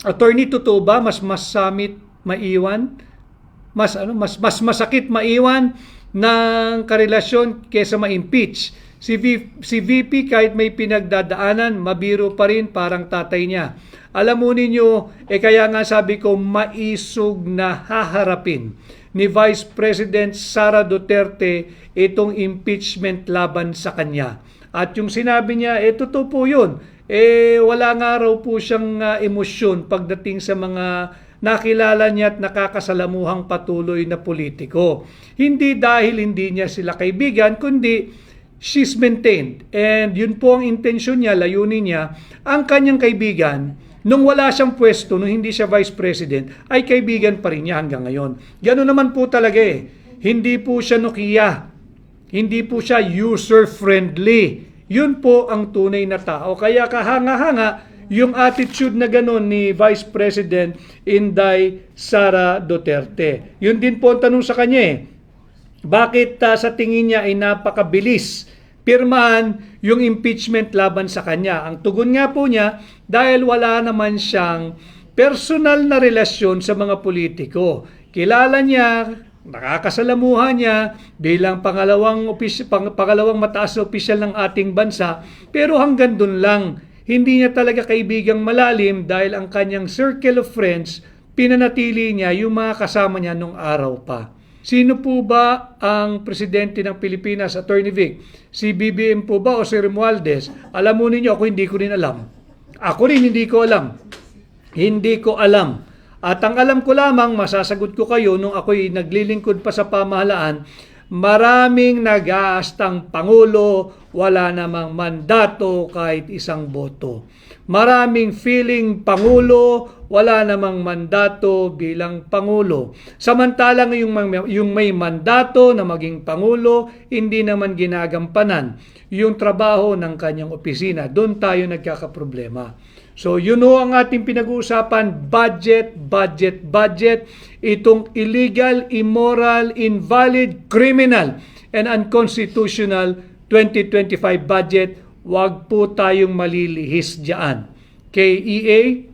Attorney, totoo ba mas masamit maiwan? Mas ano, mas mas masakit maiwan ng karelasyon kaysa ma-impeach. Si, v, si VP kahit may pinagdadaanan, mabiro pa rin parang tatay niya. Alam mo ninyo, eh kaya nga sabi ko, maisog na haharapin ni Vice President Sara Duterte itong impeachment laban sa kanya. At yung sinabi niya, eh totoo po yun. Eh wala nga raw po siyang uh, emosyon pagdating sa mga nakilala niya at nakakasalamuhang patuloy na politiko. Hindi dahil hindi niya sila kaibigan, kundi she's maintained. And yun po ang intensyon niya, layunin niya, ang kanyang kaibigan, nung wala siyang pwesto, nung hindi siya vice president, ay kaibigan pa rin niya hanggang ngayon. Gano'n naman po talaga eh. Hindi po siya Nokia. Hindi po siya user-friendly. Yun po ang tunay na tao. Kaya kahanga-hanga, yung attitude na gano'n ni Vice President Inday Sara Duterte. Yun din po ang tanong sa kanya eh. Bakit uh, sa tingin niya ay napakabilis pirmahan yung impeachment laban sa kanya? Ang tugon nga po niya, dahil wala naman siyang personal na relasyon sa mga politiko. Kilala niya, nakakasalamuhan niya bilang pangalawang, opis, pang, pangalawang mataas na opisyal ng ating bansa, pero hanggang dun lang hindi niya talaga kaibigang malalim dahil ang kanyang circle of friends, pinanatili niya yung mga kasama niya nung araw pa. Sino po ba ang presidente ng Pilipinas, Attorney Vic? Si BBM po ba o si Romualdez? Alam mo ninyo, ako hindi ko rin alam. Ako rin hindi ko alam. Hindi ko alam. At ang alam ko lamang, masasagot ko kayo nung ako'y naglilingkod pa sa pamahalaan, maraming nag-aastang Pangulo, wala namang mandato kahit isang boto. Maraming feeling Pangulo, wala namang mandato bilang Pangulo. Samantalang yung, yung may mandato na maging Pangulo, hindi naman ginagampanan yung trabaho ng kanyang opisina. Doon tayo nagkakaproblema. So yun ho ang ating pinag-uusapan, budget, budget, budget. Itong illegal, immoral, invalid, criminal, and unconstitutional 2025 budget, wag po tayong malilihis dyan. KEA,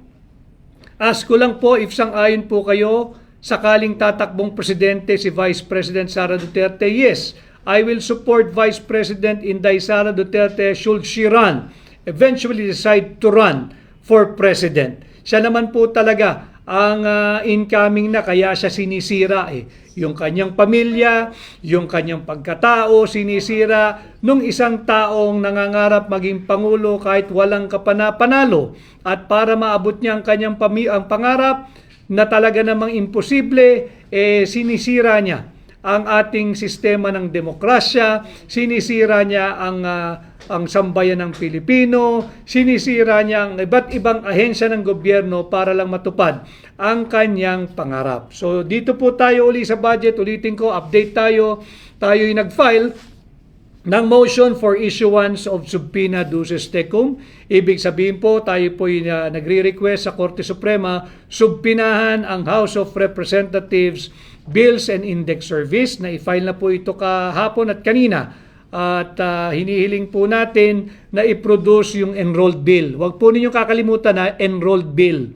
ask ko lang po if sang-ayon po kayo sakaling tatakbong presidente si Vice President Sara Duterte. Yes, I will support Vice President Inday Sara Duterte should she run, eventually decide to run for president. Siya naman po talaga ang uh, incoming na kaya siya sinisira eh. Yung kanyang pamilya, yung kanyang pagkatao sinisira nung isang taong nangangarap maging pangulo kahit walang kapana-panalo at para maabot niya ang kanyang pami- ang pangarap na talaga namang imposible eh sinisira niya ang ating sistema ng demokrasya, sinisira niya ang uh, ang sambayan ng Pilipino, sinisira niya ang iba't ibang ahensya ng gobyerno para lang matupad ang kanyang pangarap. So dito po tayo uli sa budget, ulitin ko, update tayo. Tayo'y nag-file ng motion for issuance of subpoena duces tecum. Ibig sabihin po, tayo po uh, nagre-request sa Korte Suprema, subpinahan ang House of Representatives Bills and Index Service na i-file na po ito kahapon at kanina. At uh, hinihiling po natin na i-produce yung enrolled bill. Huwag po ninyong kakalimutan na enrolled bill.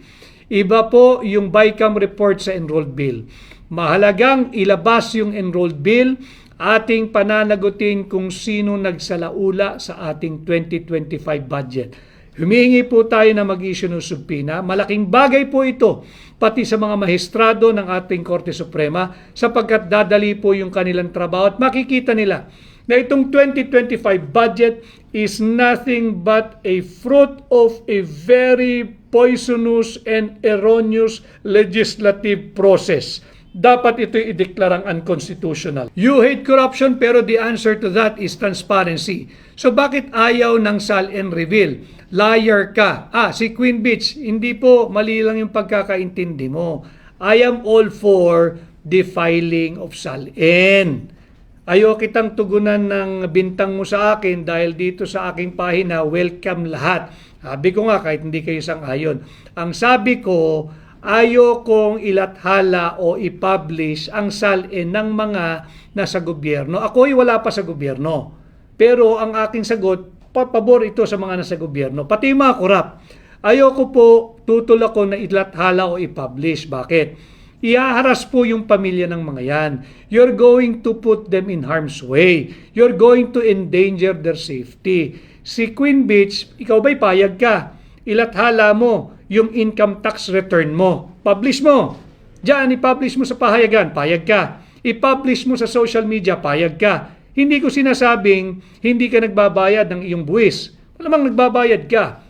Iba po yung BICAM report sa enrolled bill. Mahalagang ilabas yung enrolled bill ating pananagutin kung sino nagsalaula sa ating 2025 budget. Humihingi po tayo na mag-issue ng subpina. Malaking bagay po ito pati sa mga mahistrado ng ating Korte Suprema sapagkat dadali po yung kanilang trabaho at makikita nila na itong 2025 budget is nothing but a fruit of a very poisonous and erroneous legislative process dapat ito ideklarang unconstitutional. You hate corruption pero the answer to that is transparency. So bakit ayaw ng sal and reveal? Liar ka. Ah, si Queen Beach, hindi po mali lang yung pagkakaintindi mo. I am all for the filing of SALN. Ayaw kitang tugunan ng bintang mo sa akin dahil dito sa aking pahina, welcome lahat. Sabi ko nga kahit hindi kayo sang-ayon. Ang sabi ko, ayokong ilathala o i-publish ang salin ng mga nasa gobyerno. Ako ay wala pa sa gobyerno. Pero ang aking sagot, pabor ito sa mga nasa gobyerno. Pati mga korap. Ayoko po tutol ako na ilathala o i-publish. Bakit? Iaharas po yung pamilya ng mga yan. You're going to put them in harm's way. You're going to endanger their safety. Si Queen Beach, ikaw ba'y payag ka? Ilathala mo yung income tax return mo. Publish mo. Diyan, i-publish mo sa pahayagan, payag ka. I-publish mo sa social media, payag ka. Hindi ko sinasabing hindi ka nagbabayad ng iyong buwis. Malamang nagbabayad ka.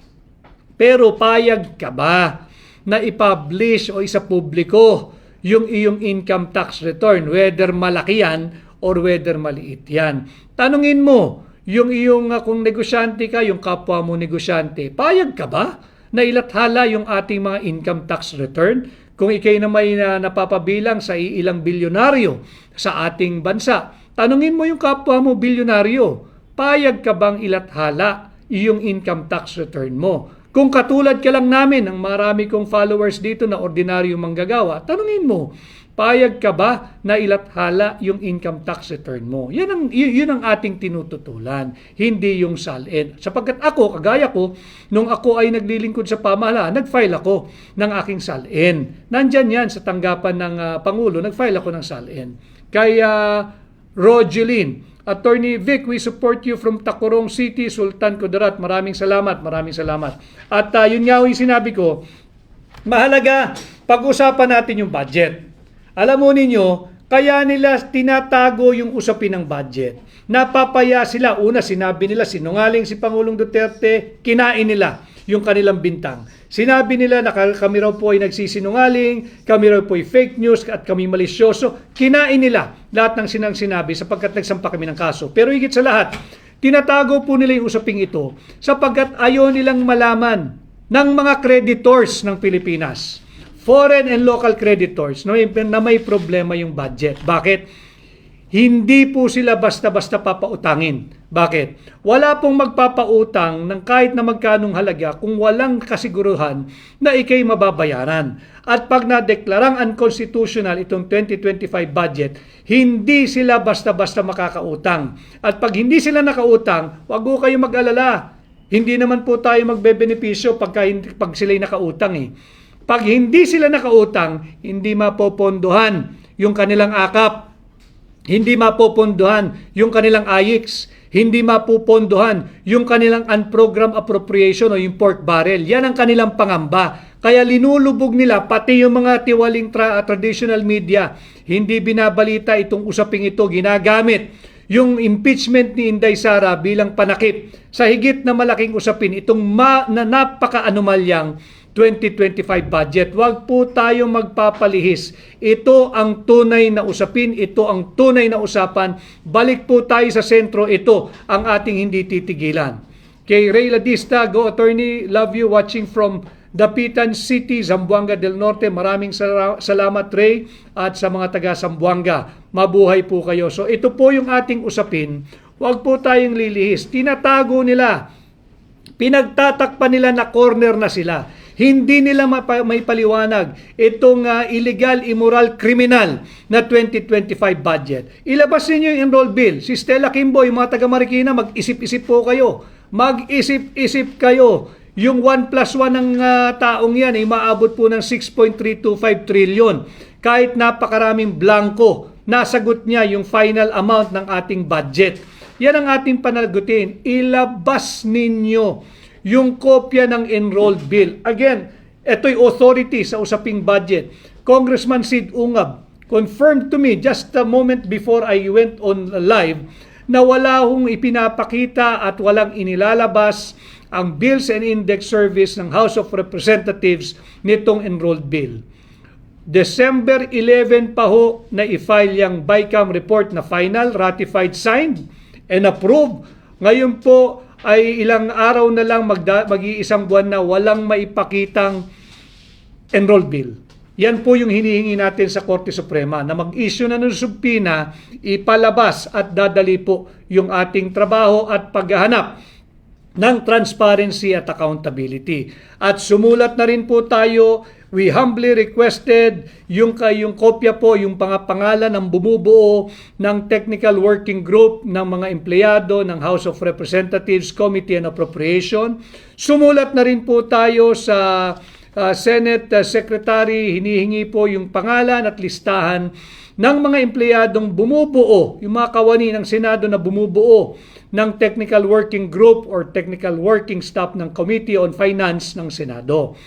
Pero payag ka ba na i-publish o isa publiko yung iyong income tax return, whether malaki yan or whether maliit yan. Tanungin mo, yung iyong uh, kung negosyante ka, yung kapwa mo negosyante, payag ka ba na ilathala yung ating mga income tax return? Kung ikay na may uh, napapabilang sa ilang bilyonaryo sa ating bansa, tanungin mo yung kapwa mo bilyonaryo, payag ka bang ilathala iyong income tax return mo? Kung katulad ka lang namin, ang marami kong followers dito na ordinaryo manggagawa, tanungin mo, payag ka ba na ilathala yung income tax return mo? Yan ang, yun ang ating tinututulan, hindi yung salin. Sapagkat ako, kagaya ko, nung ako ay naglilingkod sa pamahalaan, nag-file ako ng aking salin. Nandyan yan sa tanggapan ng ah, Pangulo, nag-file ako ng salin. Kaya Rogeline, Attorney Vic, we support you from Tacorong City, Sultan Kudarat. Maraming salamat, maraming salamat. At uh, yun nga yung sinabi ko, mahalaga pag-usapan natin yung budget. Alam mo ninyo, kaya nila tinatago yung usapin ng budget. Napapaya sila. Una, sinabi nila, sinungaling si Pangulong Duterte, kinain nila yung kanilang bintang. Sinabi nila na kami raw po ay nagsisinungaling, kami raw po ay fake news at kami malisyoso. Kinain nila lahat ng sinang sinabi sapagkat nagsampa kami ng kaso. Pero higit sa lahat, tinatago po nila yung usaping ito sapagkat ayaw nilang malaman ng mga creditors ng Pilipinas, foreign and local creditors, may, na may problema yung budget. Bakit? Hindi po sila basta-basta papautangin. Bakit? Wala pong magpapautang ng kahit na magkanong halaga kung walang kasiguruhan na ikay mababayaran. At pag nadeklarang unconstitutional itong 2025 budget, hindi sila basta-basta makakautang. At pag hindi sila nakautang, wag po kayo mag-alala. Hindi naman po tayo magbebenepisyo pagka, pag sila'y nakautang eh. Pag hindi sila nakautang, hindi mapopondohan yung kanilang akap hindi mapopondohan yung kanilang AIX, hindi mapupondohan yung kanilang unprogrammed appropriation o yung pork barrel. Yan ang kanilang pangamba. Kaya linulubog nila pati yung mga tiwaling tra- traditional media. Hindi binabalita itong usaping ito, ginagamit yung impeachment ni Inday Sara bilang panakip sa higit na malaking usapin itong ma- na napaka-anomalyang 2025 budget. Huwag po tayo magpapalihis. Ito ang tunay na usapin, ito ang tunay na usapan. Balik po tayo sa sentro, ito ang ating hindi titigilan. Kay Ray Ladista, Go Attorney, love you watching from Dapitan City, Zamboanga del Norte. Maraming sala- salamat Ray at sa mga taga Zamboanga. Mabuhay po kayo. So ito po yung ating usapin. Huwag po tayong lilihis. Tinatago nila. Pinagtatakpan nila na corner na sila. Hindi nila may paliwanag itong uh, illegal, immoral, criminal na 2025 budget. Ilabas ninyo yung enroll bill. Si Stella Kimbo, yung mga taga Marikina, mag-isip-isip po kayo. Mag-isip-isip kayo. Yung 1 plus 1 ng uh, taong yan ay maabot po ng 6.325 trillion. Kahit napakaraming blanco, nasagot niya yung final amount ng ating budget. Yan ang ating panalagutin. Ilabas ninyo yung kopya ng enrolled bill. Again, ito'y authority sa usaping budget. Congressman Sid Ungab confirmed to me just a moment before I went on live na wala hong ipinapakita at walang inilalabas ang Bills and Index Service ng House of Representatives nitong enrolled bill. December 11 pa ho na i-file yung BICAM report na final, ratified, signed, and approved. Ngayon po, ay ilang araw na lang magda, mag-iisang buwan na walang maipakitang enrolled bill. Yan po yung hinihingi natin sa Korte Suprema na mag-issue na ng subpina, ipalabas at dadali po yung ating trabaho at paghahanap ng transparency at accountability. At sumulat na rin po tayo We humbly requested yung kayong kopya po, yung pangapangalan ng bumubuo ng Technical Working Group ng mga empleyado ng House of Representatives Committee on Appropriation. Sumulat na rin po tayo sa uh, Senate uh, Secretary, hinihingi po yung pangalan at listahan ng mga empleyadong bumubuo, yung mga kawani ng Senado na bumubuo ng Technical Working Group or Technical Working Staff ng Committee on Finance ng Senado.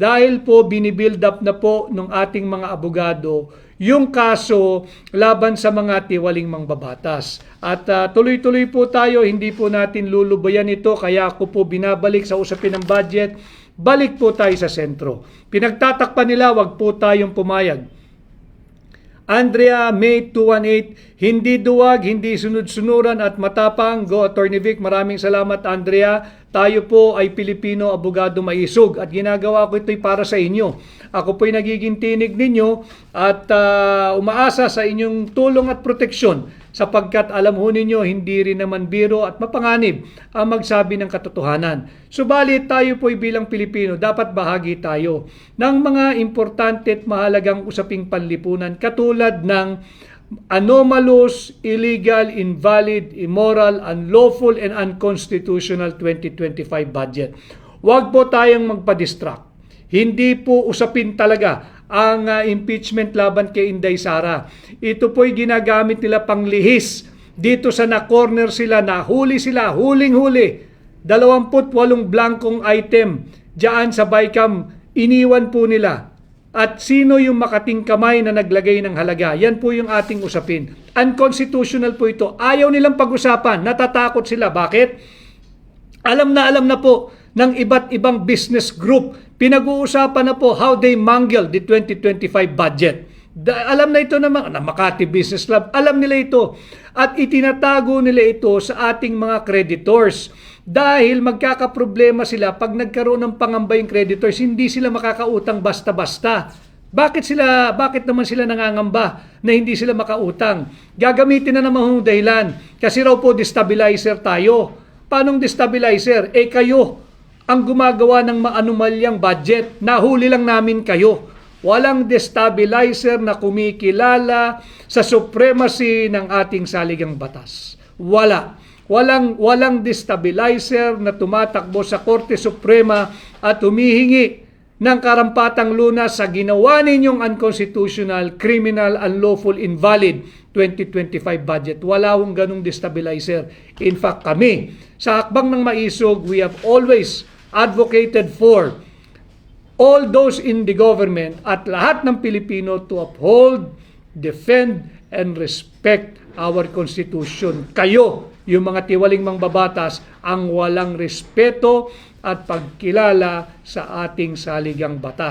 Dahil po binibuild up na po ng ating mga abogado yung kaso laban sa mga tiwaling mangbabatas. At uh, tuloy-tuloy po tayo, hindi po natin lulubayan ito kaya ako po binabalik sa usapin ng budget. Balik po tayo sa sentro. Pinagtatakpan nila, wag po tayong pumayag. Andrea May 218, hindi duwag, hindi sunod-sunuran at matapang. Go Attorney Vic, maraming salamat Andrea. Tayo po ay Pilipino abogado maisog at ginagawa ko ito'y para sa inyo. Ako po'y nagiging tinig ninyo at uh, umaasa sa inyong tulong at proteksyon sapagkat alam ho ninyo hindi rin naman biro at mapanganib ang magsabi ng katotohanan. Subalit tayo po'y bilang Pilipino dapat bahagi tayo ng mga importante at mahalagang usaping panlipunan katulad ng anomalous, illegal, invalid, immoral, unlawful, and unconstitutional 2025 budget. Huwag po tayong magpa-distract. Hindi po usapin talaga ang uh, impeachment laban kay Inday Sara. Ito po'y ginagamit nila panglihis. Dito sa na-corner sila, nahuli sila, huling-huli. 28 blankong item diyan sa BICAM, iniwan po nila. At sino yung makating kamay na naglagay ng halaga? Yan po yung ating usapin. Unconstitutional po ito. Ayaw nilang pag-usapan. Natatakot sila. Bakit? Alam na alam na po ng iba't ibang business group. Pinag-uusapan na po how they mangle the 2025 budget. Da, alam na ito naman, na Makati Business Club, alam nila ito. At itinatago nila ito sa ating mga creditors. Dahil magkakaproblema sila pag nagkaroon ng pangamba yung creditors, hindi sila makakautang basta-basta. Bakit sila bakit naman sila nangangamba na hindi sila makautang? Gagamitin na naman yung dahilan kasi raw po destabilizer tayo. Paanong destabilizer? Eh kayo ang gumagawa ng maanumalyang budget. Nahuli lang namin kayo. Walang destabilizer na kumikilala sa supremacy ng ating saligang batas. Wala. Walang walang destabilizer na tumatakbo sa Korte Suprema at humihingi ng karampatang lunas sa ginawa ninyong unconstitutional, criminal, unlawful, invalid 2025 budget. Wala hong ganong destabilizer. In fact, kami, sa hakbang ng maisog, we have always advocated for all those in the government at lahat ng Pilipino to uphold, defend, and respect our Constitution. Kayo, yung mga tiwaling mangbabatas, ang walang respeto at pagkilala sa ating saligang batas.